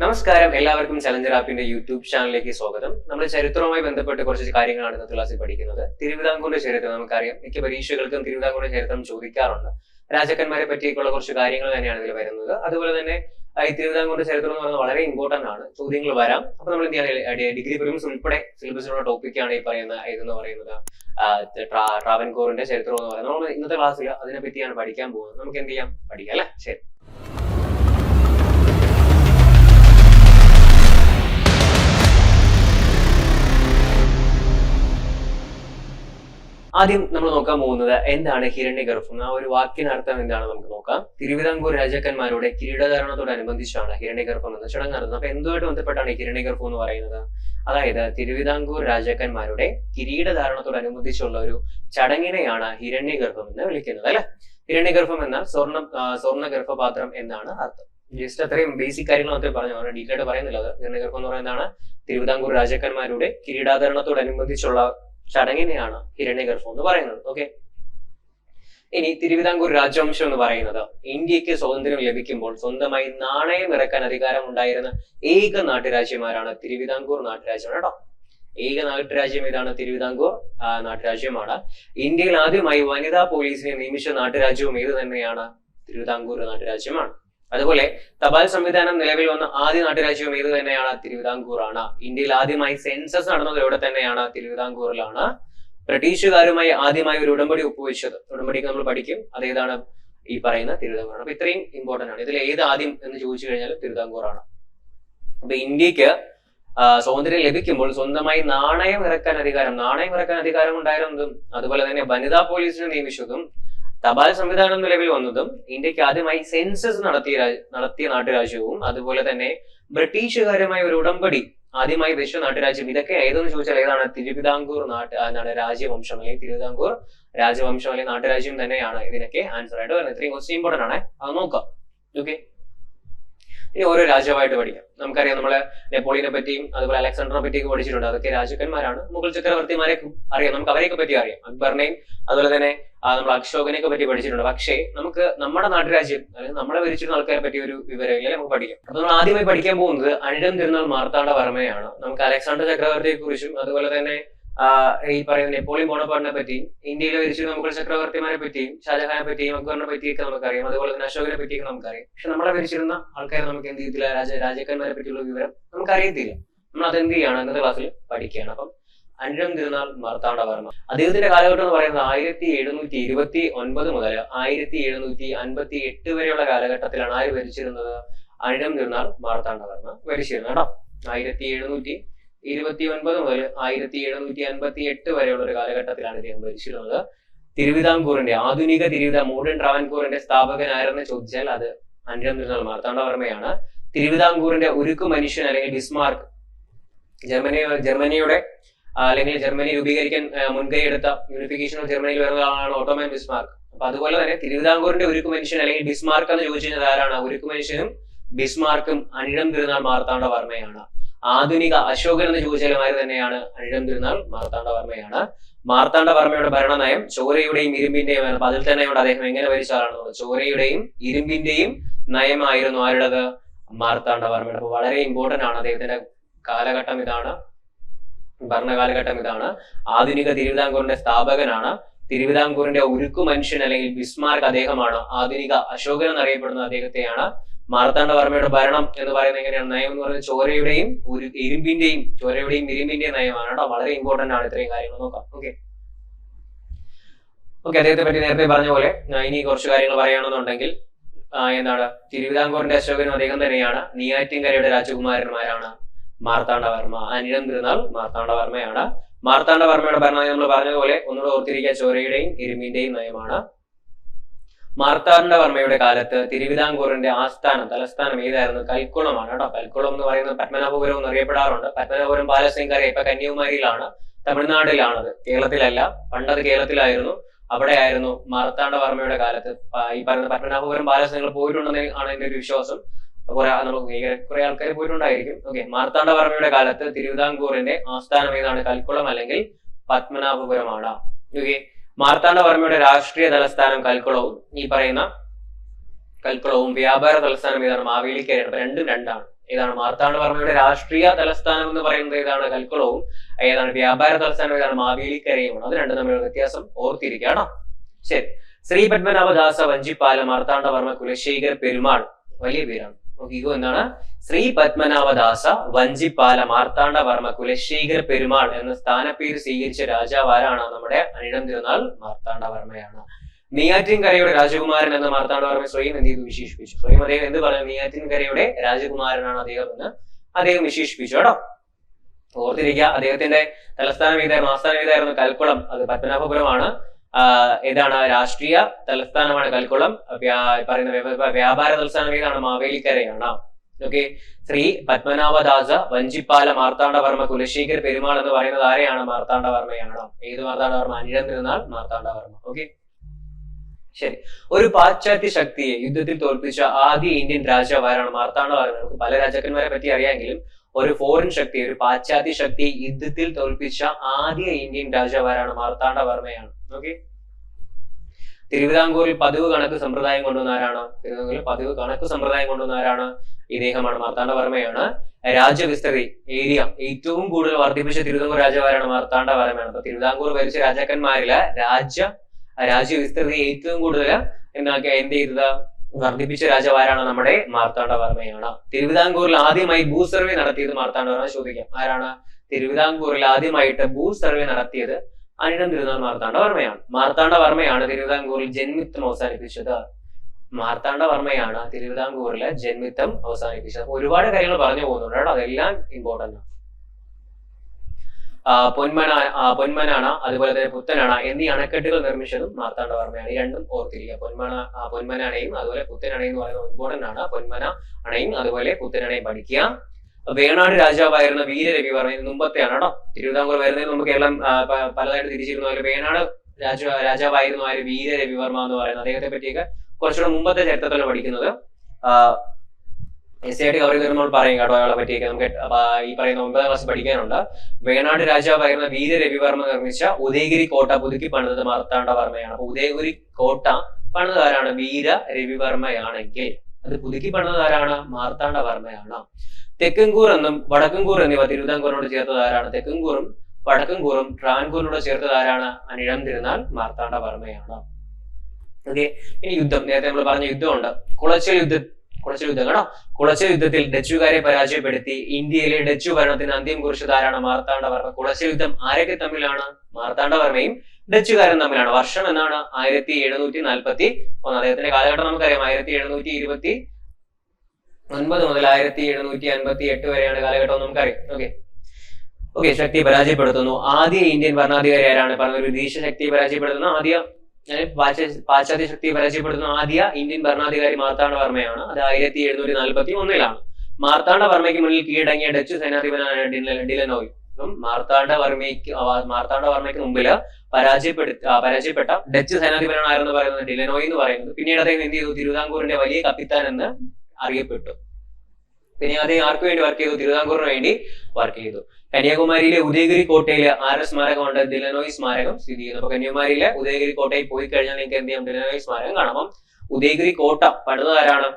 നമസ്കാരം. എല്ലാവർക്കും challenger ആപ്പിന്റെ YouTube ചാനലിലേക്ക് സ്വാഗതം. നമ്മൾ ചരിത്രവുമായി ബന്ധപ്പെട്ട് കുറച്ച് കാര്യങ്ങളാണ് ഇന്നത്തെ ക്ലാസ്സിൽ പഠിക്കുന്നത്. തിരുവിതാംകൂറിന്റെ ചരിത്രം നമുക്കറിയാം. മിക്ക പരീക്ഷകൾക്കും തിരുവിതാംകൂറിന്റെ ചരിത്രം ചോദിക്കാറുണ്ട്. രാജാക്കന്മാരെ പറ്റിയൊക്കെയുള്ള കുറച്ച് കാര്യങ്ങൾ തന്നെയാണ് ഇതിൽ വരുന്നത്. അതുപോലെ തന്നെ ഈ തിരുവിതാംകൂറിന്റെ ചരിത്രം എന്ന് പറയുന്നത് വളരെ ഇമ്പോർട്ടന്റ് ആണ്. ചോദ്യങ്ങൾ വരാം. അപ്പൊ നമ്മൾ ഡിഗ്രി പ്രിലിംസ് ഉൾപ്പെടെ സിലബസിലുള്ള ടോപ്പിക്കാണ് ഈ പറയുന്ന ഇതെന്ന് പറയുന്നത് ട്രാവൻകൂറിന്റെ ചരിത്രം എന്ന് പറയുന്നത്. നമ്മൾ ഇന്നത്തെ ക്ലാസ്സിൽ അതിനെ പറ്റിയാണ് പഠിക്കാൻ പോകുന്നത്. നമുക്ക് എന്ത് ചെയ്യാം? പഠിക്കാം അല്ലെ? ശരി. ആദ്യം നമ്മൾ നോക്കാൻ പോകുന്നത് എന്താണ് ഹിരണ്യഗർഭം ആ ഒരു വാക്കിനർത്ഥം എന്താണ് നമുക്ക് നോക്കാം. തിരുവിതാംകൂർ രാജാക്കന്മാരുടെ കിരീടധാരണത്തോടനുബന്ധിച്ചാണ് ഹിരണ്യഗർഭം എന്ന ചടങ്ങ് നടന്നത്. അപ്പൊ എന്തുമായിട്ട് ബന്ധപ്പെട്ടാണ് ഹിരണ്യഗർഭം എന്ന് പറയുന്നത്? അതായത് തിരുവിതാംകൂർ രാജാക്കന്മാരുടെ കിരീടധാരണത്തോടനുബന്ധിച്ചുള്ള ഒരു ചടങ്ങിനെയാണ് ഹിരണ്യഗർഭം എന്ന് വിളിക്കുന്നത് അല്ലെ? ഹിരണ്യഗർഭം എന്നാൽ സ്വർണ ഗർഭപാത്രം എന്നാണ് അർത്ഥം. ജസ്റ്റ് അത്രയും ബേസിക് കാര്യങ്ങൾ മാത്രമേ പറഞ്ഞു ഡീറ്റെയിൽ ആയിട്ട് പറയുന്നില്ല. അത് ഹിരണ്യഗർഭം എന്ന് പറയുന്നതാണ് തിരുവിതാംകൂർ രാജാക്കന്മാരുടെ കിരീടാധരണത്തോടനുബന്ധിച്ചുള്ള ചടങ്ങിനെയാണ് ഹിരണ്യഗർഭം എന്ന് പറയുന്നത്. ഓക്കെ ഇനി തിരുവിതാംകൂർ രാജവംശം എന്ന് പറയുന്നത് ഇന്ത്യയ്ക്ക് സ്വാതന്ത്ര്യം ലഭിക്കുമ്പോൾ സ്വന്തമായി നാണയം ഇറക്കാൻ അധികാരം ഉണ്ടായിരുന്ന ഏക നാട്ടുരാജ്യമാരാണ് തിരുവിതാംകൂർ നാട്ടുരാജ്യം കേട്ടോ. ഏക നാട്ടുരാജ്യം ഏതാണ്? തിരുവിതാംകൂർ നാട്ടുരാജ്യമാണ്. ഇന്ത്യയിൽ ആദ്യമായി വനിതാ പോലീസിനെ നിയമിച്ച നാട്ടുരാജ്യവും ഏത് തന്നെയാണ്? തിരുവിതാംകൂർ നാട്ടുരാജ്യമാണ്. അതുപോലെ തപാൽ സംവിധാനം നിലവിൽ വന്ന ആദ്യ നാട്ടുരാജ്യവും ഏത് തന്നെയാണ്? തിരുവിതാംകൂർ ആണ് ഇന്ത്യയിൽ ആദ്യമായി സെൻസസ് നടന്നത് എവിടെ തന്നെയാണ്? തിരുവിതാംകൂറിലാണ്. ബ്രിട്ടീഷുകാരുമായി ആദ്യമായി ഒരു ഉടമ്പടി ഒപ്പുവെച്ചത്. ഉടമ്പടിക്ക് നമ്മൾ പഠിക്കും. അതേതാണ് ഈ പറയുന്ന തിരുവിതാംകൂറാണ്. അപ്പൊ ഇത്രയും ഇമ്പോർട്ടന്റ് ആണ്. ഇതിൽ ഏത് ആദ്യം എന്ന് ചോദിച്ചു കഴിഞ്ഞാൽ തിരുവിതാംകൂറാണ്. അപ്പൊ ഇന്ത്യയ്ക്ക് സ്വാതന്ത്ര്യം ലഭിക്കുമ്പോൾ സ്വന്തമായി നാണയം ഇറക്കാൻ അധികാരം നാണയം ഇറക്കാൻ അധികാരം ഉണ്ടായിരുന്നതും അതുപോലെ തന്നെ വനിതാ പോലീസിനെ നിയമിച്ചതും തപാൽ സംവിധാനം നിലവിൽ വന്നതും ഇന്ത്യയ്ക്ക് ആദ്യമായി സെൻസസ് നടത്തിയ നടത്തിയ നാട്ടുരാജ്യവും അതുപോലെ തന്നെ ബ്രിട്ടീഷുകാരുമായി ഒരു ഉടമ്പടി ആദ്യമായി വെച്ച നാട്ടുരാജ്യം ഇതൊക്കെ ഏതെന്ന് ചോദിച്ചാൽ ഏതാണ്? തിരുവിതാംകൂർ നാട്ട് എന്താണ് രാജവംശം അല്ലെങ്കിൽ തിരുവിതാംകൂർ രാജവംശം അല്ലെങ്കിൽ നാട്ടുരാജ്യം തന്നെയാണ് ഇതിനൊക്കെ ആൻസർ ആയിട്ട് വരുന്നത്. ഇത്രയും ക്വസ്റ്റ്യൻ ഇമ്പോർട്ടന്റ് ആണ്. അത് നോക്കാം. ഓക്കെ ഇനി ഓരോ രാജാവായിട്ട് പഠിക്കാം. നമുക്കറിയാം നമ്മൾ നെപ്പോളിയനെ പറ്റിയും അതുപോലെ അലക്സാണ്ടറിനെ പറ്റിയൊക്കെ പഠിച്ചിട്ടുണ്ട്. അതൊക്കെ രാജാക്കന്മാരാണ്. മുഗൾ ചക്രവർത്തിമാരെ അറിയാം. നമുക്ക് അവരെയൊക്കെ പറ്റി അറിയാം. അക്ബറിനെയും അതുപോലെ തന്നെ നമ്മൾ നമ്മൾ അശോകനെയൊക്കെ പറ്റി പഠിച്ചിട്ടുണ്ട്. പക്ഷേ നമുക്ക് നമ്മുടെ നാട്ടുരാജ്യം അല്ലെങ്കിൽ നമ്മളെ ഭരിച്ചിരുന്ന ആൾക്കാരെ പറ്റി ഒരു വിവരമില്ല നമുക്ക് പഠിക്കാം. അപ്പൊ നമ്മൾ ആദ്യമായി പഠിക്കാൻ പോകുന്നത് അനിഴം തിരുനാൾ മാർത്താണ്ഡ വർമ്മയാണ്. നമുക്ക് അലക്സാണ്ടർ ചക്രവർത്തിയെ കുറിച്ചും അതുപോലെ തന്നെ ഈ പറയുന്ന നെപ്പോളിയൻ ബോണപ്പാർട്ടിനെ പറ്റിയും ഇന്ത്യയിലെ ഭരിച്ചിരുന്ന മുഗൾ ചക്രവർത്തിമാരെ പറ്റിയും ഷാജഹാനെ പറ്റിയും അക്ബറിനെ പറ്റിയൊക്കെ നമുക്കറിയാം. അതുപോലെ തന്നെ അശോകനെ പറ്റിയൊക്കെ നമുക്കറിയാം. പക്ഷെ നമ്മളെ ഭരിച്ചിരുന്ന ആൾക്കാരെ നമുക്ക് എന്ത് ചെയ്തില്ല രാജ രാജാക്കന്മാരെ പറ്റിയുള്ള വിവരം നമുക്ക് അറിയത്തില്ല നമ്മൾ അതെന്ത് ചെയ്യാണ്? ഇന്നത്തെ ക്ലാസ്സിൽ പഠിക്കുകയാണ്. അപ്പം അനിഴം തിരുനാൾ മാർത്താണ്ഡവർമ്മ. അദ്ദേഹത്തിന്റെ കാലഘട്ടം എന്ന് പറയുന്നത് ആയിരത്തി എഴുന്നൂറ്റി ഇരുപത്തി ഒൻപത് മുതൽ ആയിരത്തി എഴുന്നൂറ്റി അൻപത്തി എട്ട് വരെയുള്ള കാലഘട്ടത്തിലാണ് ആര് ഭരിച്ചിരുന്നത്? അനിഴം തിരുനാൾ മാർത്താണ്ഡവർമ്മ ഭരിച്ചിരുന്നത് കേട്ടോ. ആയിരത്തി എഴുന്നൂറ്റി ഇരുപത്തി ഒൻപത് മുതൽ ആയിരത്തി എഴുന്നൂറ്റി അൻപത്തി എട്ട് വരെയുള്ള ഒരു കാലഘട്ടത്തിലാണ് ഇദ്ദേഹം ഭരിച്ചിരുന്നത്. തിരുവിതാംകൂറിന്റെ ആധുനിക തിരുവിത മോഡേൺ ട്രാവൻകൂറിന്റെ സ്ഥാപകനാരെന്ന് ചോദിച്ചാൽ അത് അഞ്ചാം മാർത്താണ്ഡവർമ്മയാണ് തിരുവിതാംകൂറിന്റെ ഉരുക്ക് മനുഷ്യൻ അല്ലെങ്കിൽ ബിസ്മാർക്ക് ജർമ്മനി ജർമ്മനിയുടെ അല്ലെങ്കിൽ ജർമ്മനി രൂപീകരിക്കാൻ മുൻകൈ എടുത്ത യൂണിഫിക്കേഷൻ ഓഫ് ജർമ്മനിയിൽ വരുന്ന ആളാണ് ഓട്ടോമാൻ ബിസ്മാർക്ക് അപ്പൊ അതുപോലെ തന്നെ തിരുവിതാംകൂറിന്റെ ഉരുക്ക് മനുഷ്യൻ അല്ലെങ്കിൽ ബിസ്മാർക്ക് എന്ന് ചോദിച്ചു കഴിഞ്ഞാൽ ആരാണ്? ഉരുക്ക് മനുഷ്യനും ബിസ്മാർക്കും അനിഴം തിരുനാൾ മാർത്താണ്ഡവർമ്മയാണ് ആധുനിക അശോകൻ എന്ന് ചോദിച്ചാലും ആര് തന്നെയാണ്. അനിഴം തിരുനാൾ മാർത്താണ്ഡവർമ്മയാണ് മാർത്താണ്ഡവർമ്മയുടെ ഭരണനയം ചോരയുടെയും ഇരുമ്പിന്റെയും. അപ്പൊ അതിൽ തന്നെ ഉണ്ട്. അദ്ദേഹം എങ്ങനെ ഭരിച്ച ആളാണ് ചോരയുടെയും ഇരുമ്പിന്റെയും നയമായിരുന്നു ആരുടേത്? മാർത്താണ്ഡവർമ്മയുടെ അപ്പൊ വളരെ ഇമ്പോർട്ടന്റ് ആണ് അദ്ദേഹത്തിന്റെ കാലഘട്ടം ഇതാണ്. ഭരണകാലഘട്ടം ഇതാണ്. ആധുനിക തിരുവിതാംകൂറിന്റെ സ്ഥാപകനാണ്. തിരുവിതാംകൂറിന്റെ ഉരുക്കു മനുഷ്യൻ അല്ലെങ്കിൽ ബിസ്മാർക്ക് അദ്ദേഹമാണ്. ആധുനിക അശോകൻ എന്നറിയപ്പെടുന്ന അദ്ദേഹത്തെയാണ്. മാർത്താണ്ഡവർമ്മയുടെ ഭരണം എന്ന് പറയുന്നത് എങ്ങനെയാണ്? നയം എന്ന് പറയുന്നത് ചോരയുടെയും ഒരു ഇരുമ്പിന്റെയും ചോരയുടെയും ഇരുമ്പിന്റെയും നയമാണ് കേട്ടോ. വളരെ ഇമ്പോർട്ടന്റ് ആണ് ഇത്രയും കാര്യങ്ങൾ നോക്കാം. ഓക്കെ ഓക്കെ അദ്ദേഹത്തെ പറ്റി നേരത്തെ പറഞ്ഞ പോലെ ഇനി കുറച്ച് കാര്യങ്ങൾ പറയുകയാണെന്നുണ്ടെങ്കിൽ എന്താണ്? തിരുവിതാംകൂറിന്റെ അശോകനും അദ്ദേഹം തന്നെയാണ്. നെയ്യാറ്റിൻകരയുടെ രാജകുമാരന്മാരാണ് മാർത്താണ്ഡവർമ്മ അനിഴം തിരുനാൾ മാർത്താണ്ഡവർമ്മയാണ് മാർത്താണ്ഡവർമ്മയുടെ ഭരണം നമ്മൾ പറഞ്ഞതുപോലെ ഒന്നുകൂടെ ഓർത്തിരിക്കുക ചോരയുടെയും ഇരുമ്പിന്റെയും നയമാണ്. മാർത്താണ്ഡവർമ്മയുടെ കാലത്ത് തിരുവിതാംകൂറിന്റെ ആസ്ഥാനം തലസ്ഥാനം ഏതായിരുന്നു? കൽക്കുളമാണ് കേട്ടോ. കൽക്കുളം എന്ന് പറയുന്നത് പത്മനാഭപുരം എന്ന് അറിയപ്പെടാറുണ്ട് പത്മനാഭപുരം പാലസിംഗറി ഇപ്പൊ കന്യാകുമാരിയിലാണ് തമിഴ്നാട്ടിലാണത്. കേരളത്തിലല്ല പണ്ടത് കേരളത്തിലായിരുന്നു. അവിടെയായിരുന്നു മാർത്താണ്ഡവർമ്മയുടെ കാലത്ത്. ഈ പറയുന്ന പത്മനാഭപുരം പാലസിംഗർ പോയിട്ടുണ്ടെന്ന് ആണ് എന്റെ ഒരു വിശ്വാസം. കുറെ നമുക്ക് കുറെ ആൾക്കാർ പോയിട്ടുണ്ടായിരിക്കും. ഓക്കെ മാർത്താണ്ഡവർമ്മയുടെ കാലത്ത് തിരുവിതാംകൂറിന്റെ ആസ്ഥാനം ഏതാണ്? കൽക്കുളം അല്ലെങ്കിൽ പത്മനാഭപുരമാണ്. ഓക്കെ മാർത്താണ്ഡവർമ്മയുടെ രാഷ്ട്രീയ തലസ്ഥാനം കൽക്കുളവും ഈ പറയുന്ന കൽക്കുളവും വ്യാപാര തലസ്ഥാനം ഏതാണ് മാവേലിക്കരയാണ് രണ്ടും രണ്ടാണ്. ഏതാണ് മാർത്താണ്ഡവർമ്മയുടെ രാഷ്ട്രീയ തലസ്ഥാനം എന്ന് പറയുന്നത് ഏതാണ് കൽക്കുളവും ഏതാണ് വ്യാപാര തലസ്ഥാനം ഏതാണ് മാവേലിക്കരയുമാണ് അത് രണ്ടും തമ്മിലുള്ള വ്യത്യാസം ഓർത്തിരിക്കണം ശരി. ശ്രീ പത്മനാഭദാസ വഞ്ചിപ്പാല മാർത്താണ്ഡവർമ്മ കുലശേഖര പെരുമാൾ. വലിയ പേരാണ്. നോക്കിക്കോ എന്താണ്? ശ്രീ പത്മനാഭദാസ വഞ്ചിപ്പാല മാർത്താണ്ഡവർമ്മ കുലശേഖര പെരുമാൾ എന്ന സ്ഥാനപ്പേര് സ്വീകരിച്ച രാജാവ് ആരാണ്? നമ്മുടെ അനിടം തിരുനാൾ മാർത്താണ്ഡവർമ്മയാണ്. നെയ്യാറ്റിൻകരയുടെ രാജകുമാരൻ എന്ന മാർത്താണ്ഡവർമ്മ സ്വയം എന്ത് ചെയ്തു? വിശേഷിപ്പിച്ചു. സ്വയം അദ്ദേഹം എന്ത് പറഞ്ഞു? നെയ്യാറ്റിൻകരയുടെ രാജകുമാരനാണ് അദ്ദേഹം എന്ന് അദ്ദേഹം വിശേഷിപ്പിച്ചു കേട്ടോ. ഓർത്തിരിക്കുക അദ്ദേഹത്തിന്റെ തലസ്ഥാനം ഏതായിരുന്നു? ആസ്ഥാനം ഏതായിരുന്നു? കൽക്കുളം. അത് പത്മനാഭപുരമാണ്. ഏതാണ് രാഷ്ട്രീയ തലസ്ഥാനമാണ് കൽക്കുളം. പറയുന്ന വ്യാപ- വ്യാപാര തലസ്ഥാനം ഏതാണ്? മാവേലിക്കരയാണ്. ഓക്കെ. ശ്രീ പത്മനാഭദാസ വഞ്ചിപ്പാല മാർത്താണ്ഡവർമ്മ കുലശേഖർ പെരുമാൾ എന്ന് പറയുന്നത് ആരെയാണ്? മാർത്താണ്ഡവർമ്മയാണ്. ഏത് മാർത്താണ്ഡവർമ്മ? അനിഴം തിരുനാൾ മാർത്താണ്ഡവർമ്മ. ഓക്കെ. ശരി. ഒരു പാശ്ചാത്യ ശക്തിയെ യുദ്ധത്തിൽ തോൽപ്പിച്ച ആദ്യ ഇന്ത്യൻ രാജാവാരാണ് മാർത്താണ്ഡവർമ്മ. നമുക്ക് പല രാജാക്കന്മാരെ പറ്റി അറിയാമെങ്കിലും ഒരു ഫോറിൻ ശക്തി ഒരു പാശ്ചാത്യ ശക്തി യുദ്ധത്തിൽ തോൽപ്പിച്ച ആദ്യ ഇന്ത്യൻ രാജാവാരാണ് മാർത്താണ്ഡവർമ്മയാണ് ഓക്കെ തിരുവിതാംകൂറിൽ പതിവ് കണക്ക് സമ്പ്രദായം കൊണ്ടുവന്ന ആരാണ്? തിരുവിതാംകൂറിൽ പതിവ് കണക്ക് സമ്പ്രദായം കൊണ്ടുവന്ന ആരാണ്? ഇദ്ദേഹമാണ് മാർത്താണ്ഡവർമ്മയാണ് രാജ്യവിസ്തൃതി ഏരിയ ഏറ്റവും കൂടുതൽ വർദ്ധിപ്പിച്ച തിരുവിതാംകൂർ രാജാവാരാണ് മാർത്താണ്ഡവർമ്മയാണ് അപ്പൊ തിരുവിതാംകൂർ ഭരിച്ച രാജാക്കന്മാരിൽ രാജ്യ രാജ്യവിസ്തൃതി ഏറ്റവും കൂടുതൽ എന്നാക്കി എന്ത് ചെയ്തത്? വർദ്ധിപ്പിച്ച രാജാവാരാണ് നമ്മുടെ മാർത്താണ്ഡവർമ്മയാണ്. തിരുവിതാംകൂറിൽ ആദ്യമായി ഭൂ സർവേ നടത്തിയത് മാർത്താണ്ഡവർമ്മ ചോദിക്കാം. ആരാണ്? തിരുവിതാംകൂറിൽ ആദ്യമായിട്ട് ഭൂ സർവേ നടത്തിയത് അനിടം തിരുനാൾ മാർത്താണ്ഡവർമ്മയാണ്. മാർത്താണ്ഡവർമ്മയാണ് തിരുവിതാംകൂറിൽ ജന്മിത്തം അവസാനിപ്പിച്ചത്. മാർത്താണ്ഡവർമ്മയാണ് തിരുവിതാംകൂറിലെ ജന്മിത്തം അവസാനിപ്പിച്ചത്. ഒരുപാട് കാര്യങ്ങൾ പറഞ്ഞു പോകുന്നുണ്ട് കേട്ടോ. അതെല്ലാം ഇമ്പോർട്ടന്റ് ആണ്. പൊന്മന പൊന്മനാണ അതുപോലെ തന്നെ പുത്തനാണ എന്നീ അണക്കെട്ടുകൾ നിർമ്മിച്ചതും മാർത്താണ്ഡവർമ്മയാണ് ഈ രണ്ടും ഓർത്തിരിക്കുക. പൊന്മന ആ, പൊന്മന-അണയും അതുപോലെ പുത്തനണയും എന്ന് പറയുന്നത് ഇമ്പോർട്ടന്റ് ആണ്. പൊന്മന അണയും അതുപോലെ പുത്തനണയും പഠിക്കുക. വേണാട് രാജാവായിരുന്ന വീരരവിവർമ്മ ഇത് മുമ്പത്തെയാണ് കേട്ടോ. തിരുവിതാംകൂർ വരുന്നതിന് മുമ്പ് കേരളം പലതായിട്ട് തിരിച്ചിരുന്നു. അതിൽ വേണാട് രാജ രാജാവായിരുന്നു ആര് വീരരവിവർമ്മ എന്ന് പറയുന്നത്. അദ്ദേഹത്തെ പറ്റിയൊക്കെ കുറച്ചുകൂടെ മുമ്പത്തെ ചരിത്രത്തിലാണ് പഠിക്കുന്നത്. എസ് ആയിട്ട് കവർ നമ്മൾ പറയും കേട്ടോ അയാളെ പറ്റിയൊക്കെ. നമുക്ക് ഈ പറയുന്ന ഒമ്പതാം ക്ലാസ് പഠിക്കാനുണ്ട്. വേണാട് രാജാവായിരുന്ന വീരരവിവർമ്മ നിർമ്മിച്ച ഉദയഗിരി കോട്ട പുതുക്കി പണിതത് മാർത്താണ്ഡവർമ്മയാണ് അപ്പൊ ഉദയഗിരി കോട്ട പണിതത് ആരാണ് വീര രവിവർമ്മയാണെങ്കിൽ. അത് പുതുക്കി പണിതത് ആരാണ് മാർത്താണ്ഡവർമ്മയാണ് തെക്കൻകൂർ എന്നും വടക്കൻകൂർ എന്നിവ തിരുവിതാംകൂറിനോട് ചേർത്തത് ആരാണ് തെക്കൻകൂറും വടക്കൻകൂറും ട്രാൻകൂറിനോട് ചേർത്തത് ആരാണ് അനിഴം തിരുനാൾ മാർത്താണ്ഡവർമ്മയാണ് ഓക്കെ. ഇനി യുദ്ധം. നേരത്തെ നമ്മൾ പറഞ്ഞ യുദ്ധമുണ്ട്. കുളച്ചൽ യുദ്ധ കുളച്ചൽ യുദ്ധം കേട്ടോ കുളച്ച യുദ്ധത്തിൽ ഡച്ചുകാരെ പരാജയപ്പെടുത്തി ഇന്ത്യയിലെ ഡച്ചു ഭരണത്തിന് അന്ത്യം കുറിച്ചത് ആരാണ് മാർത്താണ്ഡവർമ്മ? കുളച്ച യുദ്ധം ആരൊക്കെ തമ്മിലാണ്? മാർത്താണ്ഡവർമ്മയും ഡച്ചുകാരും തമ്മിലാണ്. വർഷം എന്നാണ് ആയിരത്തി എഴുന്നൂറ്റി നാൽപ്പത്തി ഒന്ന്. അദ്ദേഹത്തിന്റെ കാലഘട്ടം നമുക്കറിയാം. ആയിരത്തി എഴുന്നൂറ്റി ഇരുപത്തി ഒൻപത് മുതൽ ആയിരത്തി എഴുന്നൂറ്റി അൻപത്തി എട്ട് വരെയാണ് കാലഘട്ടം നമുക്കറിയാം. ഓക്കെ ഓക്കെ ശക്തി പരാജയപ്പെടുത്തുന്നു. ആദ്യ ഇന്ത്യൻ ഭരണാധികാരി ആരാണ്? പറഞ്ഞ ഒരു വിദേശ ശക്തിയെ പരാജയപ്പെടുത്തുന്ന ആദ്യ പാശ്ചാത്യ ശക്തി പരാജയപ്പെടുത്തുന്ന ആദ്യ ഇന്ത്യൻ ഭരണാധികാരി മാർത്താണ്ഡ വർമ്മയാണ്. അത് ആയിരത്തി എഴുന്നൂറ്റി നാൽപ്പത്തി ഒന്നിലാണ്. മാർത്താണ്ഡ വർമ്മയ്ക്ക് മുന്നിൽ കീഴടങ്ങിയ ഡച്ച് സേനാധിപനാണ് ഡില- ഡിലനോയ് മാർത്താണ്ഡ വർമ്മയ്ക്ക് മാർത്താണ്ഡ വർമ്മയ്ക്ക് മുമ്പിൽ പരാജയപ്പെടുത്ത പരാജയപ്പെട്ട ഡച്ച് സേനാധിപനാണ് ആരെന്ന് പറയുന്നത് ഡിലനോയ് എന്ന് പറയുന്നത്. പിന്നീട് അദ്ദേഹം എന്ത് ചെയ്തു? തിരുവിതാംകൂറിന്റെ വലിയ കപ്പിത്താൻ എന്ന് അറിയപ്പെട്ടു. പിന്നെ അദ്ദേഹം ആർക്ക് വേണ്ടി വർക്ക് ചെയ്തു? തിരുവിതാംകൂറിന് വേണ്ടി വർക്ക് ചെയ്തു. കന്യാകുമാരിയിലെ ഉദയഗിരി കോട്ടയിലെ ആര സ്മാരകമുണ്ട്. ദിലനോയ് സ്മാരകം സ്ഥിതി ചെയ്യുന്നു. അപ്പൊ കന്യാകുമാരിയിലെ ഉദയഗിരി കോട്ടയിൽ പോയി കഴിഞ്ഞാൽ നിങ്ങൾക്ക് എന്ത് ചെയ്യാം? ദിലനോയ് സ്മാരകം കാണാം. അപ്പം ഉദയഗിരി കോട്ട പണിത് ആരാണ്?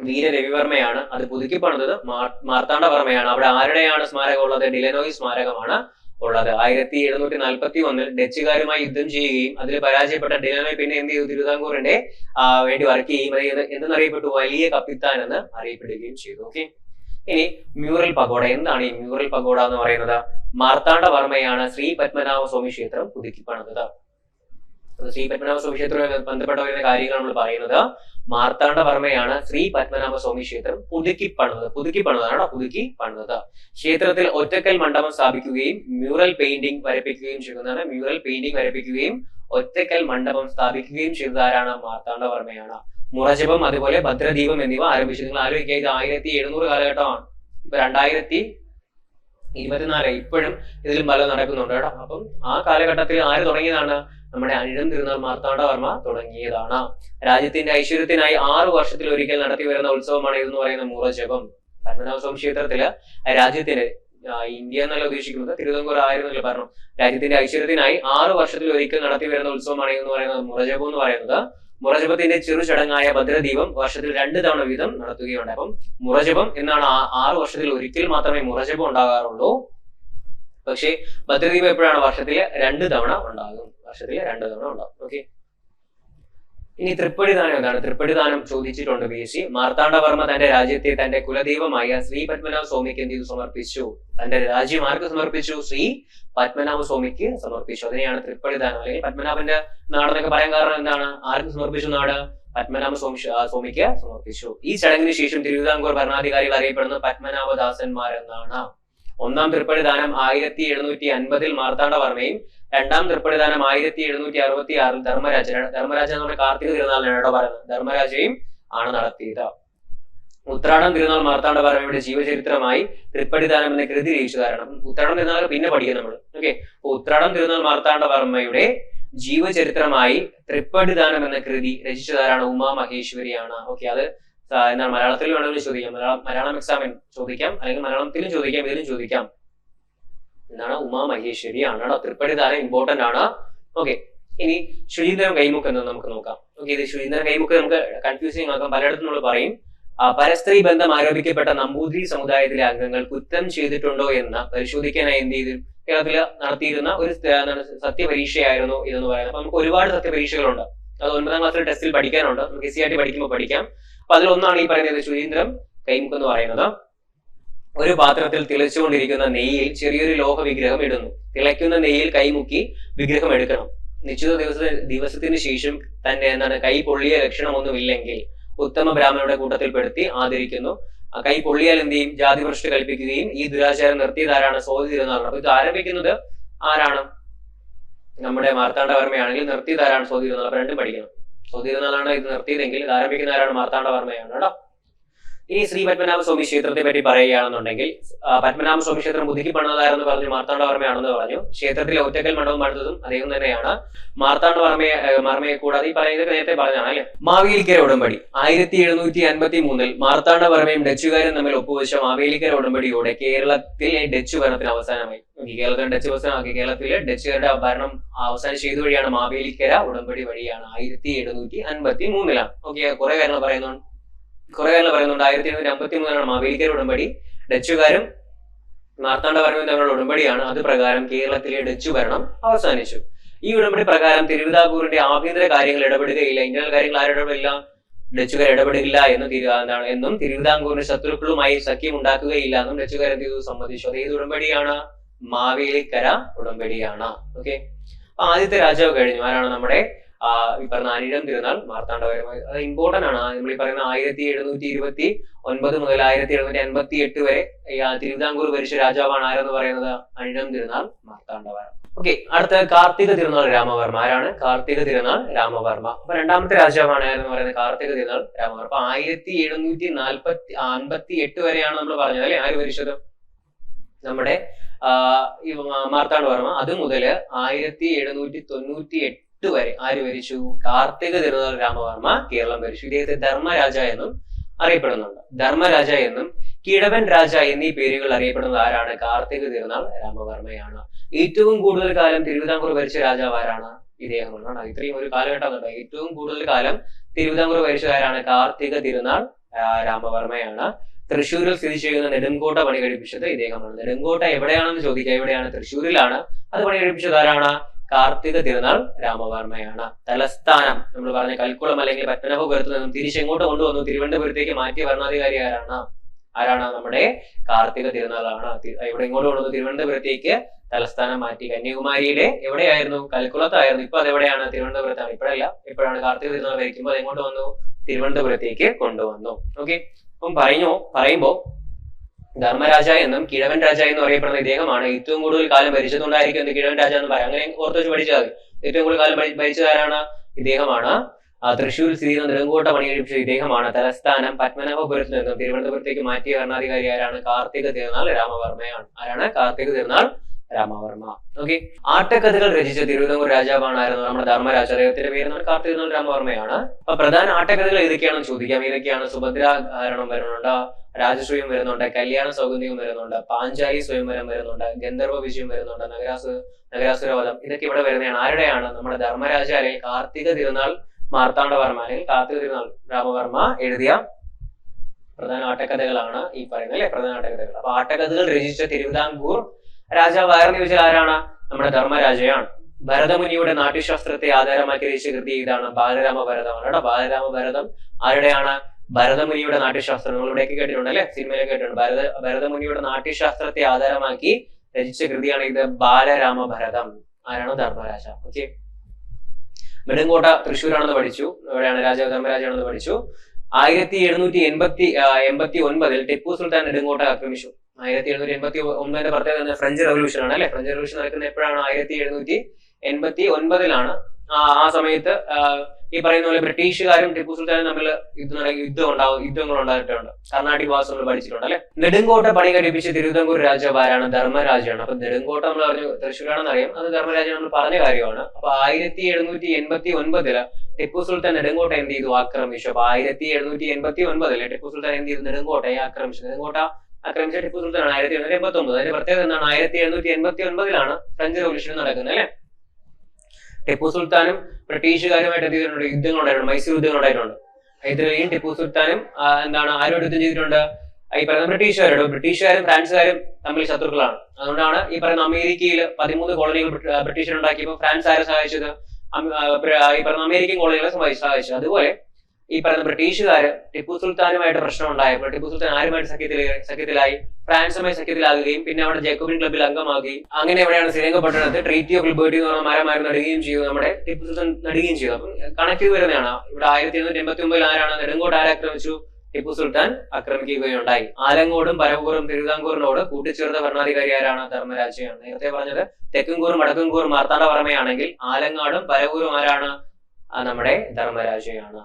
വീര രവിവർമ്മയാണ് അത് പുതുക്കി പണിതത് മാർ- മാർത്താണ്ഡവർമ്മയാണ്. അവിടെ ആരുടെയാണ് സ്മാരകം ഉള്ളത്? ഡിലനോയ് സ്മാരകമാണ് ഉള്ളത്. ആയിരത്തി എഴുന്നൂറ്റി നാൽപ്പത്തി ഒന്നിൽ ഡച്ചുകാരുമായി യുദ്ധം ചെയ്യുകയും അതിൽ പരാജയപ്പെട്ട ഡിലനോയ് പിന്നെ എന്ത് ചെയ്തു? തിരുവിതാംകൂറിന്റെ വേണ്ടി വർക്ക് ചെയ്യുകയും എന്തെന്നറിയപ്പെട്ടു വലിയ കപ്പിത്താൻ എന്ന് അറിയപ്പെടുകയും ചെയ്തു. ഓക്കെ? ഇനി മ്യൂറൽ പഗോഡ. എന്താണ് ഈ മ്യൂറൽ പഗോഡ എന്ന് പറയുന്നത്? മാർത്താണ്ഡവർമ്മയാണ് ശ്രീ പത്മനാഭ സ്വാമി ക്ഷേത്രം പുതുക്കി പണിതത്. ശ്രീ പത്മനാഭ സ്വാമി ക്ഷേത്രവുമായി ബന്ധപ്പെട്ട വരുന്ന കാര്യങ്ങൾ നമ്മൾ പറയുന്നത് മാർത്താണ്ഡവർമ്മയാണ് ശ്രീ പത്മനാഭ സ്വാമി ക്ഷേത്രം പുതുക്കി പണിതത്. പുതുക്കി പണിതാണ് പുതുക്കി പണിതത്. ക്ഷേത്രത്തിൽ ഒറ്റക്കൽ മണ്ഡപം സ്ഥാപിക്കുകയും മ്യൂറൽ പെയിന്റിംഗ് വരപ്പിക്കുകയും ചെയ്യുന്നതാണ്. മ്യൂറൽ പെയിന്റിംഗ് വരപ്പിക്കുകയും ഒറ്റക്കൽ മണ്ഡപം സ്ഥാപിക്കുകയും ചെയ്തതാരാണ് മാർത്താണ്ഡവർമ്മയാണ് മുറജപം അതുപോലെ ഭദ്രദീപം എന്നിവ ആരംഭിച്ചു. നിങ്ങൾ ആലോചിക്കുക ഇത് ആയിരത്തി എഴുന്നൂറ് കാലഘട്ടമാണ്. ഇപ്പൊ രണ്ടായിരത്തി ഇരുപത്തിനാല് ഇപ്പോഴും ഇതിലും പല നടക്കുന്നുണ്ട് കേട്ടോ. അപ്പം ആ കാലഘട്ടത്തിൽ ആര് തുടങ്ങിയതാണ്? നമ്മുടെ അനിഴം തിരുനാൾ മാർത്താണ്ഡവർമ്മ തുടങ്ങിയതാണ്. രാജ്യത്തിന്റെ ഐശ്വര്യത്തിനായി ആറു വർഷത്തിൽ ഒരിക്കൽ നടത്തി വരുന്ന ഉത്സവമാണ് ഇതെന്ന് പറയുന്ന മുറജപം. പത്മനാഭസ്വാമി ക്ഷേത്രത്തിൽ രാജ്യത്തിന്റെ ഇന്ത്യ എന്നല്ല ഉദ്ദേശിക്കുന്നത് തിരുവിതാംകൂർ ആയിരുന്നല്ലോ പറഞ്ഞു രാജ്യത്തിന്റെ ഐശ്വര്യത്തിനായി ആറു വർഷത്തിൽ ഒരിക്കൽ നടത്തി വരുന്ന ഉത്സവമാണ് ഇതെന്ന് പറയുന്നത് മുറജപം എന്ന് പറയുന്നത്. മുറജപത്തിന്റെ ചെറു ചടങ്ങായ ഭദ്രദീപം വർഷത്തിൽ രണ്ട് തവണ വീതം നടത്തുകയുണ്ട് അപ്പം മുറജപം എന്നാണ് ആറ് വർഷത്തിൽ ഒരിക്കൽ മാത്രമേ മുറജപം ഉണ്ടാകാറുള്ളൂ. പക്ഷേ ഭദ്രദീപം എപ്പോഴാണ് വർഷത്തിലെ രണ്ട് തവണ ഉണ്ടാകും? വർഷത്തിലെ രണ്ട് തവണ ഉണ്ടാകും. ഓക്കെ ഇനി തൃപ്പടിദാനം എന്താണ്? തൃപ്പടിദാനം ചോദിച്ചിട്ടുണ്ട് വി സി. മാർത്താണ്ഡവർമ്മ തന്റെ രാജ്യത്തെ തന്റെ കുലദൈവമായ ശ്രീ പത്മനാഭ സ്വാമിക്ക് എന്ത് ചെയ്തു? സമർപ്പിച്ചു. തന്റെ രാജ്യം ആർക്ക് സമർപ്പിച്ചു? ശ്രീ പത്മനാഭ സ്വാമിക്ക് സമർപ്പിച്ചു. അതിനെയാണ് തൃപ്പടിദാനം അല്ലെങ്കിൽ പത്മനാഭന്റെ നാടെന്നൊക്കെ പറയാൻ കാരണം എന്താണ്? ആർക്ക് സമർപ്പിച്ചു നാട്? പത്മനാഭ സ്വാമി സ്വാമിക്ക് സമർപ്പിച്ചു. ഈ ചടങ്ങിന് ശേഷം തിരുവിതാംകൂർ ഭരണാധികാരികൾ അറിയപ്പെടുന്ന പത്മനാഭദാസന്മാർ എന്നാണ് ഒന്നാം തൃപ്പടിദാനം ആയിരത്തി എഴുന്നൂറ്റി അൻപതിൽ മാർത്താണ്ഡവർമ്മയും രണ്ടാം തൃപ്പടിദാനം ആയിരത്തി എഴുന്നൂറ്റി അറുപത്തി ആറിൽ ധർമ്മരാജ ധർമ്മരാജ പറഞ്ഞ കാർത്തിക തിരുനാളിനാണ് കേട്ടോ പറയുന്നത്. ധർമ്മരാജയും ആണ് നടത്തിയത്. ഉത്രാടം തിരുനാൾ മാർത്താണ്ഡവർമ്മയുടെ ജീവചരിത്രമായി തൃപ്പടിദാനം എന്ന കൃതി രചിച്ചു. കാരണം ഉത്രാടം തിരുനാൾ പിന്നെ പഠിക്കും നമ്മൾ ഓക്കെ? ഉത്രാടം തിരുനാൾ മാർത്താണ്ഡവർമ്മയുടെ ജീവചരിത്രമായി തൃപ്പടിദാനം എന്ന കൃതി രചിച്ചതാരാണ് ഉമാ മഹേശ്വരിയാണ് ഓക്കെ? അത് എന്താണ് മലയാളത്തിൽ വേണമെങ്കിലും ചോദിക്കാം. മലയാളം മലയാളം എക്സാമിൻ ചോദിക്കാം. അല്ലെങ്കിൽ മലയാളത്തിലും ചോദിക്കാം ഇതിലും ചോദിക്കാം. എന്താണ് ഉമാ മഹേശ്വരി ആണ് കേട്ടോ തൃപ്പടിദാനം ഇമ്പോർട്ടന്റ് ആണ്? ഓക്കെ ഇനി ശുചീന്ദ്രം കൈമുക്ക് എന്ന് നമുക്ക് നോക്കാം. ഓക്കെ ഇത് ശുചീന്ദ്രം കൈമുക്ക് നമുക്ക് കൺഫ്യൂസിങ് ആക്കാം. പലയിടത്തും നമ്മൾ പറയും പരസ്ത്രീ ബന്ധം ആരോപിക്കപ്പെട്ട നമ്പൂതിരി സമുദായത്തിലെ അംഗങ്ങൾ കുറ്റം ചെയ്തിട്ടുണ്ടോ എന്ന് പരിശോധിക്കാനായി എന്ത് ചെയ്തു? കേരളത്തിൽ നടത്തിയിരുന്ന ഒരു സത്യപരീക്ഷയായിരുന്നു ഇതെന്ന് പറയുന്നത്. അപ്പൊ നമുക്ക് ഒരുപാട് സത്യപരീക്ഷകളുണ്ട്. അത് ഒൻപതാം ക്ലാസ്സിൽ ടെസ്റ്റിൽ പഠിക്കാനുണ്ട്. നമുക്ക് എസ് സി ആർ ടി പഠിക്കുമ്പോൾ പഠിക്കാം. അപ്പൊ അതിലൊന്നാണ് ഈ പറയുന്നത് ശുചീന്ദ്രം കൈമുക്ക് എന്ന് പറയുന്നത്. ഒരു പാത്രത്തിൽ തിളച്ചുകൊണ്ടിരിക്കുന്ന നെയ്യിൽ ചെറിയൊരു ലോഹ വിഗ്രഹം ഇടുന്നു. തിളയ്ക്കുന്ന നെയ്യിൽ കൈമുക്കി വിഗ്രഹം എടുക്കണം. നിശ്ചിത ദിവസ ദിവസത്തിന് ശേഷം തന്നെ എന്താണ്? കൈ പൊള്ളിയ ലക്ഷണമൊന്നുമില്ലെങ്കിൽ ഉത്തമ ബ്രാഹ്മണരുടെ കൂട്ടത്തിൽപ്പെടുത്തി ആദരിക്കുന്നു. കൈ പൊള്ളിയാൽ എന്ത് ചെയ്യും? ജാതി ഭ്രഷ്ട് കൽപ്പിക്കുകയും ഈ ദുരാചാരം നിർത്തിയതാരാണ് സോതി തിരുനാളാണ് അപ്പൊ ഇത് ആരംഭിക്കുന്നത് ആരാണ്? നമ്മുടെ മാർത്താണ്ഡവർമ്മയാണെങ്കിൽ നിർത്തിയതാരാണ് സോതി തിരുനാൾ അപ്പൊ രണ്ടും പഠിക്കണം. സോതി തിരുനാളാണ് ഇത് നിർത്തിയതെങ്കിൽ ഇത് ആരംഭിക്കുന്ന ആരാണ് മാർത്താണ്ഡവർമ്മയാണ് കേട്ടോ. ഇനി ശ്രീ പത്മനാഭ സ്വാമി ക്ഷേത്രത്തെ പറ്റി പറയുകയാണെന്നുണ്ടെങ്കിൽ പത്മനാഭ സ്വാമി ക്ഷേത്രം പുതുക്കി പണിതാരെന്ന് പറഞ്ഞു മാർത്താണ്ഡവർമ്മയാണെന്ന് പറഞ്ഞു. ക്ഷേത്രത്തിലെ ഒറ്റക്കൽ മണ്ഡപം പണിതതും അദ്ദേഹം തന്നെയാണ്. മാർത്താണ്ഡവർമ്മയെ വർമ്മയെ കൂടാതെ ഈ പറയുന്നത് നേരത്തെ പറഞ്ഞതാണ് അല്ലെ? മാവേലിക്കര ഉടമ്പടി. ആയിരത്തി എഴുന്നൂറ്റി അൻപത്തി മൂന്നിൽ മാർത്താണ്ഡവർമ്മയും ഡച്ചുകാരും തമ്മിൽ ഒപ്പുവെച്ച മാവേലിക്കര ഉടമ്പടിയോടെ കേരളത്തിലെ ഡച്ച് ഭരണത്തിന് അവസാനമായി. കേരളത്തിലെ ഡച്ച് ആകെ കേരളത്തിലെ. ഡച്ചുകാരുടെ ഭരണം അവസാനിച്ച ചെയ്തു വഴിയാണ് മാവേലിക്കര ഉടമ്പടി വഴിയാണ്. ആയിരത്തി എഴുന്നൂറ്റി അൻപത്തി മൂന്നിലാണ് ഓക്കെ കുറെ കാര്യങ്ങൾ പറയുന്നുണ്ട്. കുറെ കാര്യങ്ങൾ പറയുന്നുണ്ട്. ആയിരത്തി എഴുന്നൂറ്റി അമ്പത്തി മൂന്നിലാണ് മാവേലിക്കര ഉടമ്പടി. ഡച്ചുകാരും മാർത്താണ്ഡവർമ്മയും തമ്മിലുള്ള ഉടമ്പടിയാണ്. അത് പ്രകാരം കേരളത്തിലെ ഡച്ച് ഭരണം അവസാനിച്ചു. ഈ ഉടമ്പടി പ്രകാരം തിരുവിതാംകൂറിന്റെ ആഭ്യന്തര കാര്യങ്ങൾ ഇടപെടുകയില്ല. ഇന്ത്യൻ കാര്യങ്ങൾ ആരും ഇടപെടില്ല. ഡച്ചുകാർ ഇടപെടില്ല എന്ന് എന്താണ് എന്നും തിരുവിതാംകൂറിന്റെ ശത്രുക്കളുമായി സഖ്യം ഉണ്ടാക്കുകയില്ല എന്നും ഡച്ചുകാർ എന്ത് ചെയ്തു? സമ്മതിച്ചു. അത് ഏത് ഉടമ്പടിയാണ്? മാവേലിക്കര ഉടമ്പടിയാണ്. ഓക്കെ ആദ്യത്തെ രാജാവ് കഴിഞ്ഞു. ആരാണ് നമ്മുടെ ഈ പറഞ്ഞ അനിഴം തിരുനാൾ മാർത്താണ്ഡപരമായി അത് ഇമ്പോർട്ടന്റ് ആണ്. നമ്മൾ ഈ പറയുന്ന ആയിരത്തി എഴുന്നൂറ്റി ഇരുപത്തി ഒൻപത് മുതൽ ആയിരത്തി എഴുന്നൂറ്റി അൻപത്തി എട്ട് വരെ തിരുവിതാംകൂർ ഭരിച്ച രാജാവാണ് ആരെന്ന് പറയുന്നത്? അനിഴം തിരുനാൾ മാർത്താണ്ഡവരം ഓക്കെ അടുത്ത കാർത്തിക തിരുനാൾ രാമവർമ്മ. ആരാണ്? കാർത്തിക തിരുനാൾ രാമവർമ്മ. അപ്പൊ രണ്ടാമത്തെ രാജാവാണ് ആരെന്ന് പറയുന്നത്? കാർത്തിക തിരുനാൾ രാമവർമ്മ. അപ്പൊ ആയിരത്തി എഴുന്നൂറ്റി നാൽപ്പത്തി അൻപത്തി എട്ട് വരെയാണ് നമ്മൾ പറഞ്ഞത്. അല്ലെ? ആര് ഭരിച്ചത്? നമ്മുടെ മാർത്താണ്ഡവർമ്മ അത് മുതൽ ആയിരത്തി എഴുന്നൂറ്റി തൊണ്ണൂറ്റി എട്ട് വരെ ആര് ഭരിച്ചു? കാർത്തിക തിരുനാൾ രാമവർമ്മ കേരളം ഭരിച്ചു. ഇദ്ദേഹത്തെ ധർമ്മരാജ എന്നും അറിയപ്പെടുന്നുണ്ട്. ധർമ്മരാജ എന്നും കിഴവൻ രാജ എന്നീ പേരുകൾ അറിയപ്പെടുന്നത് ആരാണ്? കാർത്തിക തിരുനാൾ രാമവർമ്മയാണ്. ഏറ്റവും കൂടുതൽ കാലം തിരുവിതാംകൂർ ഭരിച്ച രാജാവ് ആരാണ്? ഇദ്ദേഹമാണ്. ഇത്രയും ഒരു കാലഘട്ടം ഉണ്ടോ ഏറ്റവും കൂടുതൽ കാലം തിരുവിതാംകൂർ ഭരിച്ച ആരാണ്? കാർത്തിക തിരുനാൾ രാമവർമ്മയാണ്. തൃശ്ശൂരിൽ സ്ഥിതി ചെയ്യുന്ന നെടുങ്കോട്ട പണി കഴിപ്പിച്ചത് ഇദ്ദേഹമാണ്. നെടുങ്കോട്ട എവിടെയാണെന്ന് ചോദിക്കുക എവിടെയാണ്? തൃശ്ശൂരിലാണ്. അത് പണി കഴിപ്പിച്ചത് ആരാണ്? കാർത്തിക തിരുനാൾ രാമവർമ്മയാണ്. തലസ്ഥാനം. നമ്മൾ പറഞ്ഞ കൽക്കുളം അല്ലെങ്കിൽ പത്മനാഭപുരത്ത് നിന്നും തിരിച്ചെങ്ങോട്ട് കൊണ്ടുവന്നു? തിരുവനന്തപുരത്തേക്ക് മാറ്റിയ ഭരണാധികാരി ആരാണ്? ആരാണ്? നമ്മുടെ കാർത്തിക തിരുനാളാണ്. ഇവിടെ ഇങ്ങോട്ട് കൊണ്ടുവന്നു? തിരുവനന്തപുരത്തേക്ക് തലസ്ഥാനം മാറ്റി. കന്യാകുമാരിയിലെ എവിടെയായിരുന്നു? കൽക്കുളത്തായിരുന്നു. ഇപ്പൊ അതെവിടെയാണ്? തിരുവനന്തപുരത്താണ്. ഇപ്പോഴല്ല. ഇപ്പോഴാണ് കാർത്തിക തിരുനാൾ ഭരിക്കുമ്പോൾ അത് എങ്ങോട്ട് വന്നു? തിരുവനന്തപുരത്തേക്ക് കൊണ്ടുവന്നു. ഓക്കെ അപ്പം പറഞ്ഞു പറയുമ്പോ ധർമ്മരാജ എന്നും കിഴവൻ രാജ എന്ന് അറിയപ്പെടുന്ന ഇദ്ദേഹമാണ്. ഏറ്റവും കൂടുതൽ കാലം ഭരിച്ചതുകൊണ്ടായിരിക്കും എന്ന് കിഴവൻ രാജ എന്ന് പറയാം. അങ്ങനെ ഓർത്ത് വെച്ച് പഠിച്ചാൽ ഏറ്റവും കൂടുതൽ കാലം ഭരി- ഭരിച്ചതാരാണ് ഇദ്ദേഹമാണ്. ആ, തൃശ്ശൂർ സ്ഥിതി ചെയ്യുന്ന നെടുങ്കോട്ട പണി കഴിപ്പിച്ച ഇദ്ദേഹമാണ്. തലസ്ഥാനം പത്മനാഭപുരത്ത് നിന്നും തിരുവനന്തപുരത്തേക്ക് മാറ്റിയ ഭരണാധികാരി ആരാണ്? കാർത്തിക തിരുനാൾ രാമവർമ്മയാണ്. ആരാണ്? കാർത്തിക തിരുനാൾ രാമവർമ്മ. ഓക്കെ ആട്ടക്കഥകൾ രചിച്ച തിരുവിതാംകൂർ രാജാവാണ് ആയിരുന്നു നമ്മുടെ ധർമ്മരാജ അദ്ദേഹത്തിന്റെ പേര് നമ്മൾ കാർത്തിക തിരുനാൾ രാമവർമ്മയാണ്. അപ്പൊ പ്രധാന ആട്ടക്കഥകൾ ഏതൊക്കെയാണെന്ന് ചോദിക്കാം. ഏതൊക്കെയാണ്? സുഭദ്രാഹരണം വരുന്നുണ്ട് രാജശ്രീയം വരുന്നുണ്ട് കല്യാണ സൗകര്യം വരുന്നുണ്ട് പാഞ്ചാലി സ്വയംവരം വരുന്നുണ്ട് ഗന്ധർവ വിജയം വരുന്നുണ്ട് നഗരാസു നഗരാസുരവധം. ഇതൊക്കെ ഇവിടെ വരുന്നതാണ്. ആരുടെയാണ്? നമ്മുടെ ധർമ്മരാജ അല്ലെങ്കിൽ കാർത്തിക തിരുനാൾ മാർത്താണ്ഡവർമ്മ അല്ലെങ്കിൽ കാർത്തിക തിരുനാൾ രാമവർമ്മ എഴുതിയ പ്രധാന ആട്ടക്കഥകളാണ് ഈ പറയുന്നത് അല്ലെ? പ്രധാന ആട്ടക്കഥകൾ. അപ്പൊ ആട്ടക്കഥകൾ രചിച്ച തിരുവിതാംകൂർ രാജാവാരെന്ന് ചോദിച്ചാൽ ആരാണ്? നമ്മുടെ ധർമ്മരാജയാണ്. ഭരതമുനിയുടെ നാട്യശാസ്ത്രത്തെ ആധാരമാക്കി രചിച്ച കൃതി ഇതാണ് ബാലരാമ ഭരതമാണ് കേട്ടോ. ബാലരാമ ഭരതം ആരുടെയാണ്? ഭരതമുനിയുടെ നാട്യശാസ്ത്രം. നമ്മൾ കേട്ടിട്ടുണ്ട് അല്ലെ? സിനിമയിലൊക്കെ കേട്ടിട്ടുണ്ട്. ഭരത ഭരതമുനിയുടെ നാട്യശാസ്ത്രത്തെ ആധാരമാക്കി രചിച്ച കൃതിയാണ് ഇത് ബാലരാമ ഭരതം ആരാണ് ധർമ്മരാജ? ഓക്കെ. നെടുങ്കോട്ട തൃശ്ശൂരാണെന്ന് പഠിച്ചു. എവിടെയാണ് രാജാവ് ധർമ്മരാജാണെന്ന് പഠിച്ചു. ആയിരത്തി എഴുന്നൂറ്റി എൺപത്തി എൺപത്തി ഒൻപതിൽ ടിപ്പു സുൽത്താൻ നെടുങ്കോട്ട ആക്രമിച്ചു. ആയിരത്തി എഴുന്നൂറ്റി എൺപത്തി ഒമ്പതിന്റെ എന്താ? ഫ്രഞ്ച് റവല്യൂഷൻ ആണ് അല്ലെ? ഫ്രഞ്ച് റവല്യൂഷൻ നടക്കുന്ന എപ്പോഴാണ്? ആയിരത്തി എഴുന്നൂറ്റി എൺപത്തി ഒൻപതിലാണ് ആ സമയത്ത് ഈ പറയുന്ന പോലെ ബ്രിട്ടീഷുകാരും ടിപ്പു സുൽത്താനും തമ്മിൽ യുദ്ധം യുദ്ധം ഉണ്ടാവും യുദ്ധങ്ങൾ ഉണ്ടായിട്ടുണ്ട്. കർണാട്ടിക് വാസം പഠിച്ചിട്ടുണ്ട് അല്ലെ? നെടുങ്കോട്ട പണി കഴിപ്പിച്ച തിരുവിതാംകൂർ രാജാവ് ആരാണ്? ധർമ്മരാജയാണ് അപ്പൊ നെടുങ്കോട്ട നമ്മൾ പറഞ്ഞു തൃശ്ശൂരാണെന്ന് അറിയാം അത് ധർമ്മരാജൻ നമ്മൾ പറഞ്ഞ കാര്യമാണ്. അപ്പൊ ആയിരത്തി എഴുന്നൂറ്റി എൺപത്തി ഒൻപതിൽ ടിപ്പു സുൽത്താൻ നെടുങ്കോട്ട എന്ത് ചെയ്തു? ആക്രമിച്ചു. അപ്പൊ ആയിരത്തി എഴുന്നൂറ്റി എൺപത്തി ഒൻപതിൽ ടിപ്പു സുൽത്താൻ എന്ത് ചെയ്തു? നെടുങ്കോട്ടയെ ആക്രമിച്ചു. നെടുങ്കോട്ട ആക്രമിച്ച ടിപ്പു സുൽത്താൻ ആയിരത്തി എണ്ണൂറ്റി എൺപത്തി ഒമ്പത് അതിന്റെ പ്രത്യേകത എന്താണ്? ആയിരത്തി എണ്ണൂറ്റി എൺപത്തി ഒൻപതിലാണ് ഫ്രഞ്ച് റവല്യൂഷൻ നടക്കുന്നത് അല്ലെ? ടിപ്പു സുൽത്താനും ബ്രിട്ടീഷുകാരുമായിട്ട് എന്ത് ചെയ്തിട്ടുണ്ട്? യുദ്ധങ്ങൾ ഉണ്ടായിട്ടുണ്ട് മൈസൂർ യുദ്ധങ്ങൾ ഉണ്ടായിട്ടുണ്ട് ഹൈദരലിയും ടിപ്പു സുൽത്താനും എന്താണ് ആരോട് യുദ്ധം ചെയ്തിട്ടുണ്ട്? ഈ പറയുന്ന ബ്രിട്ടീഷുകാരോട്. ബ്രിട്ടീഷുകാരും ഫ്രാൻസുകാരും തമ്മിൽ ശത്രുക്കളാണ്. അതുകൊണ്ടാണ് ഈ പറയുന്ന അമേരിക്കയിൽ പതിമൂന്ന് കോളനികൾ ബ്രിട്ടീഷർ ഉണ്ടാക്കിയപ്പോൾ ഫ്രാൻസ് ആരെ സഹായിച്ചത്? ഈ പറയുന്ന അമേരിക്കൻ കോളനികളെ സഹായിച്ചത്. അതുപോലെ ഈ പറയുന്ന ബ്രിട്ടീഷുകാർ ടിപ്പു സുൽത്താനുമായിട്ട് പ്രശ്നം ഉണ്ടായപ്പോൾ ടിപ്പു സുൽത്താൻ ആരുമായിട്ട് സഖ്യത്തിൽ സഖ്യത്തിലായി? ഫ്രാൻസുമായി സഖ്യത്തിലാകുകയും പിന്നെ അവിടെ ജേക്കബിൻ ക്ലബിൽ അംഗമാകുകയും അങ്ങനെ എവിടെയാണ് ശ്രീരംഗപട്ടണത്ത് ട്രീറ്റി ഓഫ് ലിബേർട്ടി എന്ന് പറഞ്ഞ മരമാരും നടുകയും ചെയ്യും നമ്മുടെ ടിപ്പു സുൽത്താൻ നടുകയും ചെയ്തു. അപ്പം കണക്ട് ചെയ്ത് വരുന്നതാണ് ഇവിടെ ആയിരത്തി എഴുന്നൂറ്റി എൺപത്തി ഒമ്പതിൽ ആരാണ് നെടുങ്കോട്ട് ആരാക്രമിച്ചു? ടിപ്പു സുൽത്താൻ ആക്രമിക്കുകയുണ്ടായി. ആലങ്കോടും പരവൂറും തിരുവിതാംകൂറിനോട് കൂട്ടിച്ചേർത്ത ഭരണാധികാരി ആരാണ്? ധർമ്മരാജയാണ്. നേരത്തെ പറഞ്ഞത് തെക്കുംകൂറും വടക്കുംകൂറും മാർത്താണ്ഡവർമ്മയാണെങ്കിൽ ആലങ്ങാടും പരവൂരും ആരാണ്? നമ്മുടെ ധർമ്മരാജയാണ്.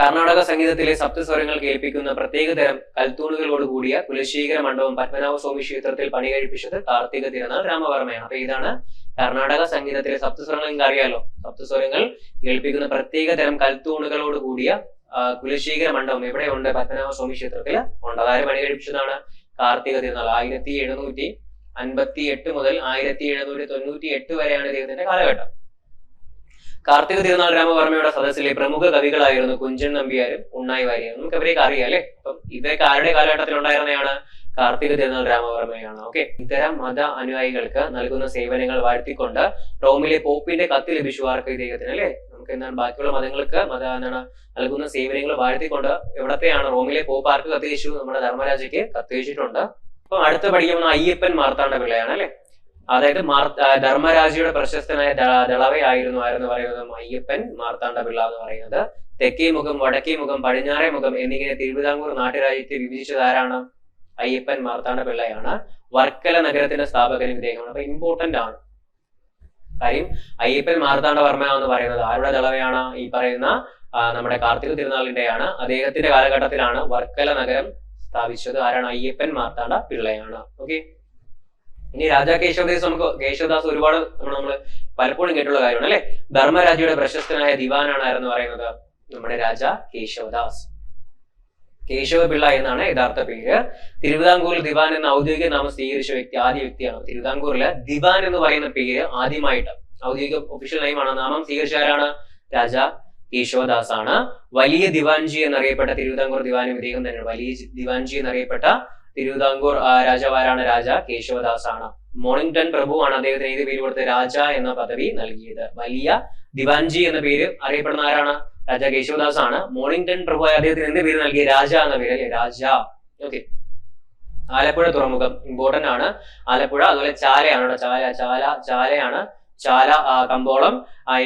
കർണാടക സംഗീതത്തിലെ സപ്തസ്വരങ്ങൾ കേൾപ്പിക്കുന്ന പ്രത്യേകതരം കൽത്തൂണുകളോട് കൂടിയ തുലശീകര മണ്ഡപം പത്മനാഭ സ്വാമി ക്ഷേത്രത്തിൽ പണി കഴിപ്പിച്ചത് കാർത്തിക തിരുനാൾ രാമവർമ്മയാണ്. അപ്പൊ ഇതാണ് കർണാടക സംഗീതത്തിലെ സപ്തസ്വരങ്ങൾ. നിങ്ങൾക്ക് അറിയാലോ സപ്തസ്വരങ്ങൾ കേൾപ്പിക്കുന്ന പ്രത്യേകതരം കൽത്തൂണുകളോട് കൂടിയ കുലശീകര മണ്ഡപം എവിടെയുണ്ട്? പത്മനാഭ സ്വാമി ക്ഷേത്രത്തിൽ ഉണ്ട്. അതായത് പണി കഴിപ്പിച്ചതാണ് കാർത്തിക തിരുനാൾ. ആയിരത്തി എഴുന്നൂറ്റി അൻപത്തി എട്ട് മുതൽ ആയിരത്തി എഴുന്നൂറ്റി തൊണ്ണൂറ്റി എട്ട് വരെയാണ് ഇദ്ദേഹത്തിന്റെ കാലഘട്ടം. കാർത്തിക തിരുനാൾ രാമവർമ്മയുടെ സദസ്സിലെ പ്രമുഖ കവികളായിരുന്നു കുഞ്ചൻ നമ്പ്യാരും ഉണ്ണായി വാര്യരും നമുക്ക് അവരെയൊക്കെ അറിയാം അല്ലെ? അപ്പം ഇവരൊക്കെ ആരുടെ കാലഘട്ടത്തിൽ ഉണ്ടായിരുന്നതാണ് കാർത്തിക തിരുനാൾ രാമവർമ്മയാണ് ഓക്കെ? ഇത്തരം മത അനുയായികൾക്ക് നൽകുന്ന സേവനങ്ങൾ വാഴ്ത്തിക്കൊണ്ട് റോമിലെ പോപ്പിന്റെ കത്ത് ലഭിച്ചു ആർക്ക് ഇദ്ദേഹത്തിന് അല്ലെ? നമുക്ക് എന്താണ് ബാക്കിയുള്ള മതങ്ങൾക്ക് മത എന്താണ് നൽകുന്ന സേവനങ്ങൾ വാഴ്ത്തിക്കൊണ്ട് എവിടത്തെയാണ് റോമിലെ പോപ്പ് ആർക്ക് കത്ത് നമ്മുടെ ധർമ്മരാജയ്ക്ക് കത്തയച്ചിട്ടുണ്ട് അപ്പൊ അടുത്ത പഠിക്കുന്ന അയ്യപ്പൻ മാർത്താണ്ഡ പിള്ളയാണ് അല്ലെ? അതായത് മാർ ധർമ്മരാജയുടെ പ്രശസ്തനായ ദളവയായിരുന്നു ആരെന്ന് പറയുന്നത്? അയ്യപ്പൻ മാർത്താണ്ഡ പിള്ള എന്ന് പറയുന്നത്. തെക്കേ മുഖം വടക്കേ മുഖം പടിഞ്ഞാറേ മുഖം എന്നിങ്ങനെ തിരുവിതാംകൂർ നാട്ടുരാജ്യത്തെ വിഭജിച്ചത് ആരാണ്? അയ്യപ്പൻ മാർത്താണ്ഡ പിള്ളയാണ്. വർക്കല നഗരത്തിന്റെ സ്ഥാപകനും ഇദ്ദേഹമാണ്. അപ്പൊ ഇമ്പോർട്ടന്റ് ആണ്. കാര്യം അയ്യപ്പൻ മാർത്താണ്ഡ വർമ്മ എന്ന് പറയുന്നത് ആരുടെ ദളവയാണ്? ഈ പറയുന്ന നമ്മുടെ കാർത്തിക തിരുനാളിന്റെയാണ്. അദ്ദേഹത്തിന്റെ കാലഘട്ടത്തിലാണ് വർക്കല നഗരം സ്ഥാപിച്ചത്. ആരാണ്? അയ്യപ്പൻ മാർത്താണ്ഡ പിള്ളയാണ്. ഓക്കെ ഇനി രാജാ കേശവദാസ് നമുക്ക് കേശവദാസ് ഒരുപാട് നമ്മൾ നമ്മൾ പലപ്പോഴും കേട്ടുള്ള കാര്യമാണ് അല്ലെ? ധർമ്മരാജയുടെ പ്രശസ്തനായ ദിവാനാണ് ആരെന്ന് പറയുന്നത് നമ്മുടെ രാജ കേശവദാസ്. കേശവ പിള്ള എന്നാണ് യഥാർത്ഥ പേര്. തിരുവിതാംകൂറിൽ ദിവാൻ എന്ന ഔദ്യോഗിക നാമം സ്വീകരിച്ച വ്യക്തി ആദ്യ വ്യക്തിയാണ്. തിരുവിതാംകൂറിൽ ദിവാൻ എന്ന് പറയുന്ന പേര് ആദ്യമായിട്ട്. ഔദ്യോഗിക ഒഫീഷ്യൽ നെയിമാണ് നാമം സ്വീകരിച്ച ആരാണ്? രാജ കേശവദാസ് ആണ് വലിയ ദിവാൻജി എന്നറിയപ്പെട്ട തിരുവിതാംകൂർ ദിവാനും ഇദ്ദേഹം തന്നെയാണ്. വലിയ ദിവാൻജി എന്നറിയപ്പെട്ട തിരുവിതാംകൂർ രാജാവാരാണ് രാജ കേശവദാസാണ്. മോണിംഗ്ടൺ പ്രഭുവാണ് അദ്ദേഹത്തിന് ഏത് പേര് കൊടുത്ത് രാജ എന്ന പദവി നൽകിയത്. വലിയ ദിവാൻജി എന്ന പേര് അറിയപ്പെടുന്ന ആരാണ്? രാജ കേശവദാസ് ആണ് മോണിംഗ്ടൺ പ്രഭു അദ്ദേഹത്തിന് എന്ത് പേര് നൽകിയ രാജ എന്ന പേര് അല്ലെ? രാജ. ഓക്കെ ആലപ്പുഴ തുറമുഖം ഇമ്പോർട്ടന്റ് ആണ്. ആലപ്പുഴ അതുപോലെ ചാലയാണ് ചാല ചാല ചാലയാണ്. ചാല കമ്പോളം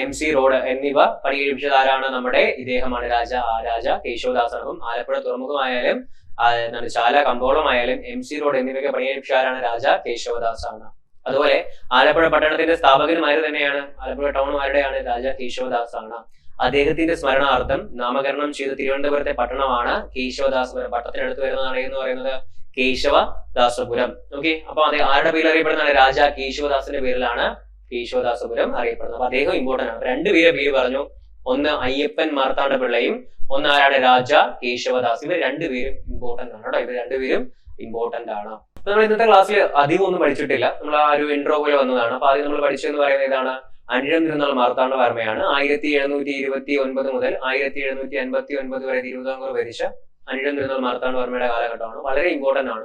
എം സി റോഡ് എന്നിവ പണി കഴിപ്പിച്ചത് ആരാണ്? നമ്മുടെ ഇദ്ദേഹമാണ് രാജ രാജ കേശവദാസ് ആണ് ആലപ്പുഴ തുറമുഖമായാലും എന്താണ് ചാല കമ്പോളമായാലും എം സി റോഡ് എന്നിവയൊക്കെ പണി കഴിപ്പിച്ച ആരാണ് രാജ കേശവദാസ് ആണ് അതുപോലെ ആലപ്പുഴ പട്ടണത്തിന്റെ സ്ഥാപകനുമാര് തന്നെയാണ് ആലപ്പുഴ ടൗണുമാരുടെയാണ് രാജ കേശവദാസ് ആണ് അദ്ദേഹത്തിന്റെ സ്മരണാർത്ഥം നാമകരണം ചെയ്ത തിരുവനന്തപുരത്തെ പട്ടണമാണ് കേശവദാസപുരം പട്ടത്തിനടുത്ത് വരുന്നതാണ് എന്ന് പറയുന്നത് കേശവദാസപുരം. ഓക്കെ അപ്പൊ അത് ആരുടെ പേരിൽ അറിയപ്പെടുന്നതാണ്? രാജ കേശവദാസിന്റെ പേരിലാണ് കേശവദാസപുരം അറിയപ്പെടുന്നത്. അപ്പൊ അദ്ദേഹം ഇമ്പോർട്ടന്റ് ആണ്. രണ്ടുപേരെ പേര് പറഞ്ഞു. ഒന്ന് അയ്യപ്പൻ മാർത്താണ്ഡ പിള്ളയും ഒന്ന് ആരാണ് രാജ കേശവദാസ്. ഇവർ രണ്ടുപേരും ഇമ്പോർട്ടന്റ് ആണ് കേട്ടോ. ഇവർ രണ്ടുപേരും ഇമ്പോർട്ടന്റ് ആണ്. അപ്പൊ നമ്മൾ ഇന്നത്തെ ക്ലാസ്സിൽ അധികം ഒന്നും പഠിച്ചിട്ടില്ല. നമ്മൾ ആ ഒരു ഇൻട്രോ പോലെ വന്നതാണ്. അപ്പൊ ആദ്യം നമ്മൾ പഠിച്ചതെന്ന് പറയുന്നത് ഇതാണ്. അനിഴം തിരുനാൾ മാർത്താണ്ഡ വർമ്മയാണ്. ആയിരത്തി എഴുന്നൂറ്റി ഇരുപത്തി ഒൻപത് മുതൽ ആയിരത്തി എഴുന്നൂറ്റി അൻപത്തി ഒൻപത് വരെ തിരുവിതാംകൂർ ഭരിച്ച അനിഴം തിരുനാൾ മാർത്താണ്ഡ വർമ്മയുടെ കാലഘട്ടമാണ്. വളരെ ഇമ്പോർട്ടന്റ് ആണ്.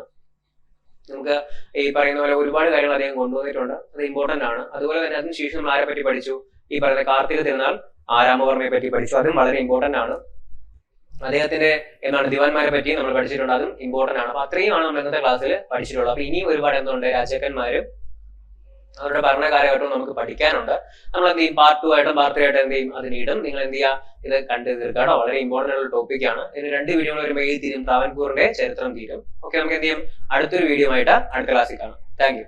നമുക്ക് ഈ പറയുന്ന പോലെ ഒരുപാട് കാര്യങ്ങൾ അദ്ദേഹം കൊണ്ടുവന്നിട്ടുണ്ട്. അത് ഇമ്പോർട്ടന്റ് ആണ്. അതുപോലെ തന്നെ അതിനുശേഷം നമ്മൾ ആരെ പറ്റി പഠിച്ചു? ഈ പറയുന്ന കാർത്തിക തിരുനാൾ ആരാമവർമ്മയെ പറ്റി പഠിച്ചു. അതും വളരെ ഇമ്പോർട്ടന്റ് ആണ്. അദ്ദേഹത്തിന്റെ എന്താണ് ദിവാൻമാരെ പറ്റി നമ്മൾ പഠിച്ചിട്ടുണ്ട്. അതും ഇമ്പോർട്ടന്റ് ആണ്. അപ്പൊ അത്രയുമാണ് നമ്മൾ ഇന്നത്തെ ക്ലാസ്സിൽ പഠിച്ചിട്ടുള്ളത്. അപ്പൊ ഇനിയും ഒരുപാട് എന്തുണ്ട്? രാജാക്കന്മാരും അവരുടെ ഭരണകാലഘട്ടവും നമുക്ക് പഠിക്കാനുണ്ട്. നമ്മൾ എന്ത് ചെയ്യും? പാർട്ട് ടു ആയിട്ടും പാർട്ട് ത്രീ ആയിട്ടും എന്ത് ചെയ്യും? അതിനിടും നിങ്ങൾ എന്ത് ചെയ്യുക? ഇത് കണ്ടു തീർക്കാട്ടോ വളരെ ഇമ്പോർട്ടന്റ് ആയിട്ടുള്ള ടോപ്പിക്കാണ് ഇതിന് രണ്ട് വീഡിയോ ഒരു മെയിൽ തീരും ട്രാവൻകൂറിന്റെ ചരിത്രം തീരും. ഓക്കെ നമുക്ക് എന്ത് ചെയ്യും? അടുത്തൊരു വീഡിയോ ആയിട്ട് അടുത്ത ക്ലാസ്സിൽ കാണാം. താങ്ക്